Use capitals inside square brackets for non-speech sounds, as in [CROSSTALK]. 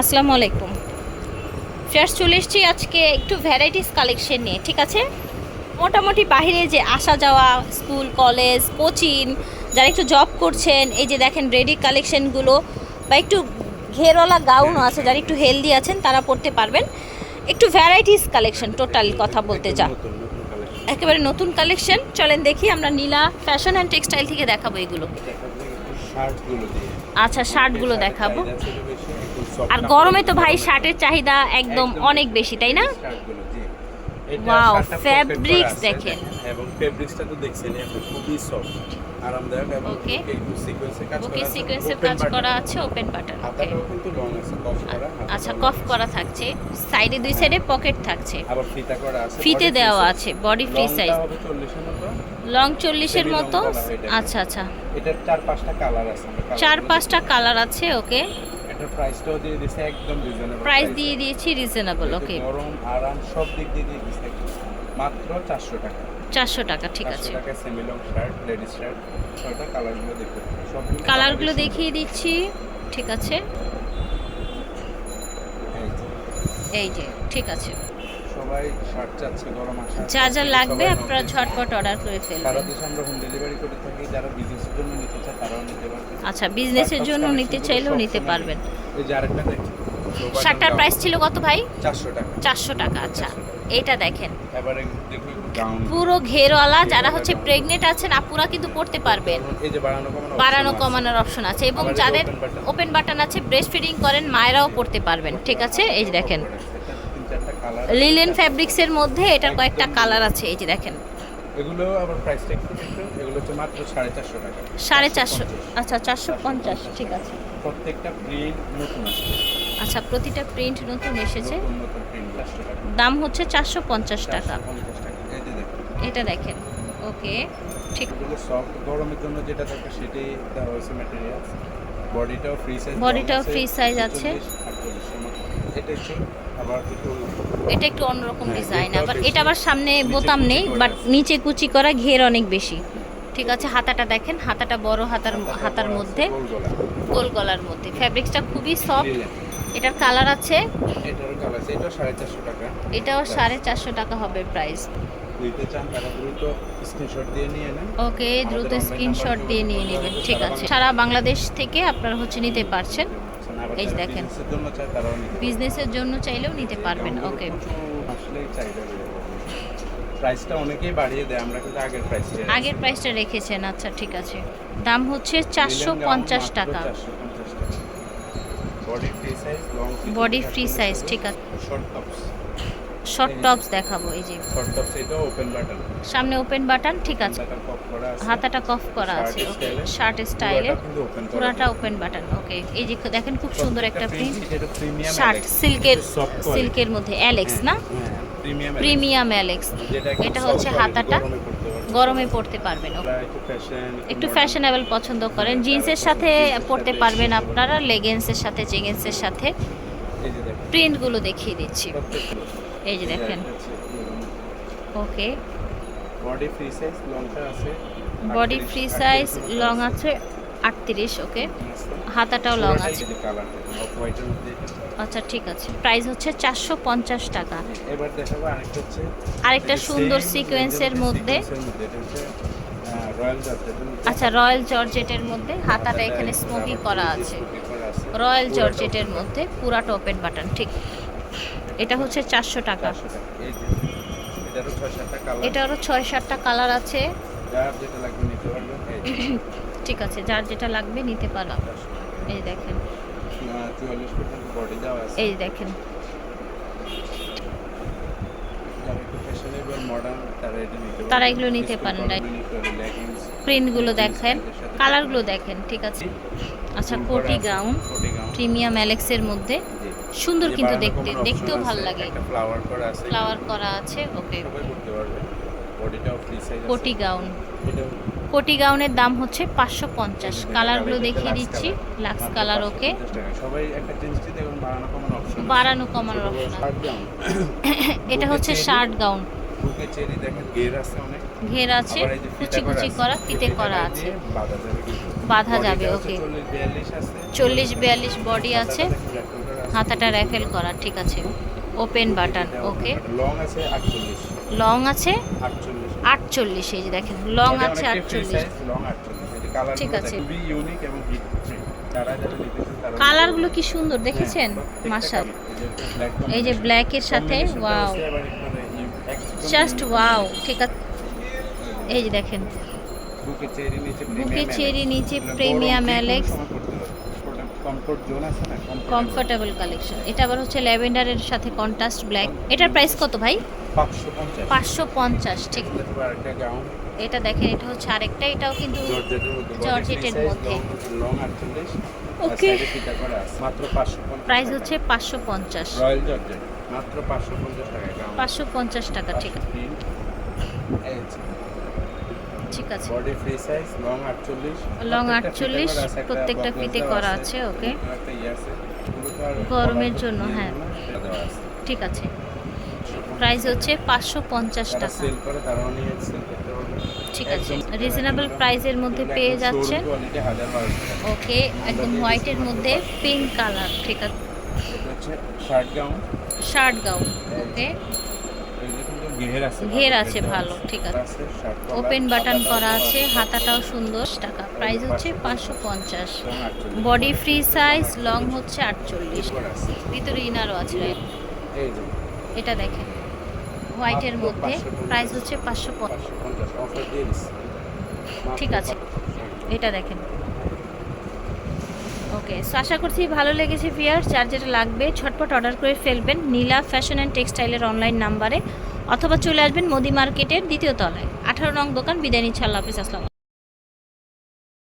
আসসালামু আলাইকুম। ফ্রেশ চলে এসেছি আজকে একটু ভ্যারাইটিস কালেকশন নিয়ে ঠিক আছে? মোটামুটি বাইরে যে আসা যাওয়া স্কুল কলেজ কোচিং যারা একটু জব করছেন এই যে দেখেন রেডি কালেকশনগুলো বা একটু ঘেরওয়ালা গাউনও আছে যারা একটু হেলদি আছেন তারা পড়তে পারবেন। একটু ভ্যারাইটিস কালেকশন টোটাল কথা বলতে যা। একেবারে নতুন কালেকশন চলেন দেখি আমরা নীলা ফ্যাশন অ্যান্ড টেক্সটাইল থেকে দেখাবো এগুলো। আচ্ছা শার্টগুলো দেখাবো। আর গরমে তো ভাই শার্টের চাহিদা একদম অনেক বেশি তাই না? করা আছে, দেখেন। এবং ফেব্রিক্সটা তো দেখছেন খুবই সফট আরামদায়ক এবং একটু সিকোয়েন্সে কাজ করা আছে, সিকোয়েন্সের কাজ করা আছে ওপেন বাটন ওকে কিন্তু লং আছে কফ করা আচ্ছা কফ করা থাকছে সাইডে দুই সাইডে পকেট থাকছে। আবার ফিতা করা আছে ফিতে দেওয়া আছে বডি ফ্রি সাইজ হবে 40 এর মতো। লং চল্লিশের মতো? হয়। আচ্ছা আচ্ছা। এটার চার পাঁচটা কালার আছে। চার পাঁচটা কালার আছে ওকে। এটার প্রাইসটাও দিয়ে দিয়েছে একদম রিজনেবল প্রাইস দিয়ে দিয়েছি রিজনেবল ওকে গরম আরাম সব দিক দিয়ে দিয়ে দিয়েছে মাত্র 400 টাকা। চারশো টাকা ঠিক 400 আছে। টাকা semi long shirt ladies shirt ছয়টা কালারগুলো দেখতে কালারগুলো দেখিয়ে দিচ্ছি ঠিক আছে। এই যে ঠিক আছে। সবাই শার্ট চাচ্ছে গরম আসা যা যা লাগবে আপনারা ঝটপট অর্ডার করে সারা ফেলবেন দেশে আমরা হোম ডেলিভারি করে থাকি যারা বিজনেসের জন্য নিতে চায় তারাও নিতে পারবে। আচ্ছা বিজনেসের জন্য নিতে চাইলেও নিতে পারবেন। এই যে আরেকটা দেখি শার্টটার প্রাইস ছিল কত ভাই? চারশো টাকা। চারশো টাকা আচ্ছা এটা দেখেন। এবারে পুরো ঘেরওয়ালা যারা হচ্ছে প্রেগনেন্ট আছেন আপুরা কিন্তু পড়তে পারবেন। এই যে বাড়ানো কমানো বাড়ানো কমানোর অপশন আছে এবং যাদের ওপেন বাটন আছে। ব্রেস্ট ফিডিং করেন মায়েরাও পড়তে পারবেন ঠিক আছে? এই দেখেন। লিলেন ফ্যাব্রিক্সের মধ্যে এটার কয়েকটা কালার আছে এই যে দেখেন। এগুলো আবার একটু different। এগুলো হচ্ছে মাত্র সাড়ে চারশো টাকা। 450 আচ্ছা চারশো পঞ্চাশ ঠিক আছে। প্রত্যেকটা প্রিন্ট নতুন আসছে। আচ্ছা প্রতিটা প্রিন্ট নতুন এসেছে। দাম হচ্ছে চারশো পঞ্চাশ টাকা। 450 টাকা। এটা দেখেন। ওকে ঠিক। এগুলো সফট গরমের জন্য যেটা দরকার সেটাই দেওয়া হয়েছে ম্যাটেরিয়াল বডিটাও ফ্রি সাইজ Bodyটাও free size আছে। এটা একটু অন্যরকম হ্যাঁ, ডিজাইন আবার এটা আবার সামনে বোতাম নেই বাট নিচে কুচি করা ঘের অনেক বেশি। ঠিক আছে হাতাটা দেখেন হাতাটা বড় হাতার হাতার মধ্যে। গোল গলার মধ্যে। ফ্যাব্রিক্সটা খুবই সফট এটার কালার আছে? এটাও সাড়ে চারশো টাকা। হবে প্রাইস ওকে দ্রুত স্ক্রিনশট দিয়ে নিয়ে নেবেন। ঠিক আছে। সারা বাংলাদেশ থেকে আপনারা হচ্ছে নিতে পারছেন। এই যে দেখেন। বিজনেসের জন্য চাইলেও নিতে পারবেন ওকে প্রচুর আসলেই চাহিদা বেড়ে যাবে। প্রাইসটা অনেকেই বাড়িয়ে দেয় আমরা কিন্তু আগের প্রাইস আগের প্রাইসটা রেখেছেন আচ্ছা ঠিক আছে। দাম হচ্ছে চারশো পঞ্চাশ টাকা। Body free size body free size ঠিক আছে। শর্ট টপস শর্ট টপস দেখাবো এই যে। শর্ট টপস এটা ওপেন বাটন সামনে ওপেন বাটন ঠিক আছে। হাতাটা কফ করা আছে। ওকে শার্ট স্টাইলে পুরোটা ওপেন বাটন ওকে এই যে দেখেন খুব সুন্দর একটা প্রিন্ট শার্ট সিল্কের সিল্কের মধ্যে অ্যালেক্স না? প্রিমিয়াম অ্যালেক্স এটা হচ্ছে হাতাটা গরমে পড়তে পারবেন। একটু ফ্যাশন ফ্যাশনেবল পছন্দ করেন। জিন্সের সাথে পড়তে পারবেন আপনারা লেগিংসের সাথে জেগিংসের সাথে। প্রিন্টগুলো দেখিয়ে দিচ্ছি। এই যে দেখেন। ওকে বডি ফ্রি সাইজ লংটা আছে বডি ফ্রি সাইজ লং আছে। আটত্রিশ ওকে হাতাটাও লং আছে। আচ্ছা ঠিক আছে। প্রাইস হচ্ছে চারশো পঞ্চাশ টাকা। এবার দেখাবো আরেকটা সুন্দর সিকোয়েন্সের মধ্যে আচ্ছা রয়্যাল জর্জেটের মধ্যে হাতাটা এখানে স্মোকি করা আছে। রয়্যাল জর্জেটের মধ্যে পুরাটা ওপেন বাটন ঠিক। এটা হচ্ছে চারশো টাকা। এটারও ছয় সাতটা কালার এটা আরও ছয় সাতটা কালার আছে। [CLEARS THROAT] ঠিক আছে যার যেটা লাগবে নিতে পারলাম এই দেখেন। এই দেখেন। তারা এগুলো নিতে পারেন, প্রিন্টগুলো দেখেন। কালারগুলো দেখেন ঠিক আছে। আচ্ছা কোটি গাউন প্রিমিয়াম অ্যালেক্সের মধ্যে। সুন্দর কিন্তু দেখতে দেখতেও ভালো লাগে। ফ্লাওয়ার করা আছে ফ্লাওয়ার করা আছে ওকে কোটি গাউন কোটি গাউনের দাম হচ্ছে পাঁচশো পঞ্চাশ। কালারগুলো দেখিয়ে দিচ্ছি। লাক্স কালার ওকে বাড়ানো কমানোর অপশন [COUGHS] এটা হচ্ছে শার্ট গাউন ঘের আছে কুচি কুচি করা ফিতে করা আছে। বাঁধা যাবে কিন্তু। বাঁধা Body যাবে, টা হচ্ছে okay. 40 42 আছে চল্লিশ বিয়াল্লিশ বডি আছে। হাতাটা র্যাফেল করা ঠিক আছে। ওপেন বাটন ওকে লং আছে আটচল্লিশ। লং আছে আটচল্লিশ। আটচল্লিশ এই যে দেখেন লং আছে আটচল্লিশ। ঠিক আছে। কালারগুলো কি সুন্দর দেখেছেন? হ্যাঁ, মাশাল। black এই যে ব্ল্যাকের সাথে ওয়াও জাস্ট ওয়াও ঠিক আছে। এই যে দেখেন। বুকে চেরি নিচে প্রিমিয়াম কোনো অ্যালেক্স। কমফোর্ট জোন আছে না? কমফোর্টেবল কালেকশন এটা আবার হচ্ছে ল্যাভেন্ডারের সাথে কন্ট্রাস্ট ব্ল্যাক এটার প্রাইস কত ভাই? 550 পাঁচশো পঞ্চাশ ঠিক। এটা দেখেন এটা হচ্ছে আরেকটা এটাও কিন্তু জর্জেটের মধ্যে, body জর্জেটের free size, মধ্যে। long- long 48, আর Okay. side এ ফিতা করা আছে। মাত্র 550 প্রাইস হচ্ছে পাঁচশো পঞ্চাশ। রয়্যাল জর্জেট মাত্র 550 টাকা gown। পাঁচশো পঞ্চাশ টাকা ঠিক। আছে print, এই হচ্ছে। ঠিক আছে body free size long 48 long প্রত্যেকটা ফিতে 48, করা আছে, একটা প্রত্যেকটা ফিতে করা আছে. একটা ইয়ে গরমের জন্য, হ্যাঁ। ঠিক আছে। প্রাইস হচ্ছে পাঁচশো পঞ্চাশ টাকা। ঠিক আছে। রিজনেবল প্রাইসের মধ্যে পেয়ে যাচ্ছেন। ওকে একদম হোয়াইটের মধ্যে পিঙ্ক কালার ঠিক আছে। Shirt gown shirt gown okay ঘের আছে ভালো ঠিক আছে। ওপেন বাটন করা আছে হাতাটাও সুন্দর টাকা। প্রাইস হচ্ছে পাঁচশো পঞ্চাশ। বডি ফ্রি সাইজ লং হচ্ছে আটচল্লিশ। ভিতরে ইনারও আছে এটা দেখেন। হোয়াইটের মধ্যে 550 প্রাইস হচ্ছে পাঁচশো পঞ্চাশ। 550 অফার দিয়ে দিচ্ছি। মাত্র ঠিক আছে। এটা দেখেন। ওকে সো আশা করছি ভালো লেগেছে ভিয়ার যার যেটা লাগবে ঝটপট অর্ডার করে ফেলবেন। নীলা ফ্যাশন অ্যান্ড টেক্সটাইলের অনলাইন নাম্বারে অথবা চলে আসবেন মোদি মার্কেটের দ্বিতীয় তলায়। আঠারো নং দোকান, বিদায় নিচ্ছে, আল্লাহ হাফিজ, আসসালাম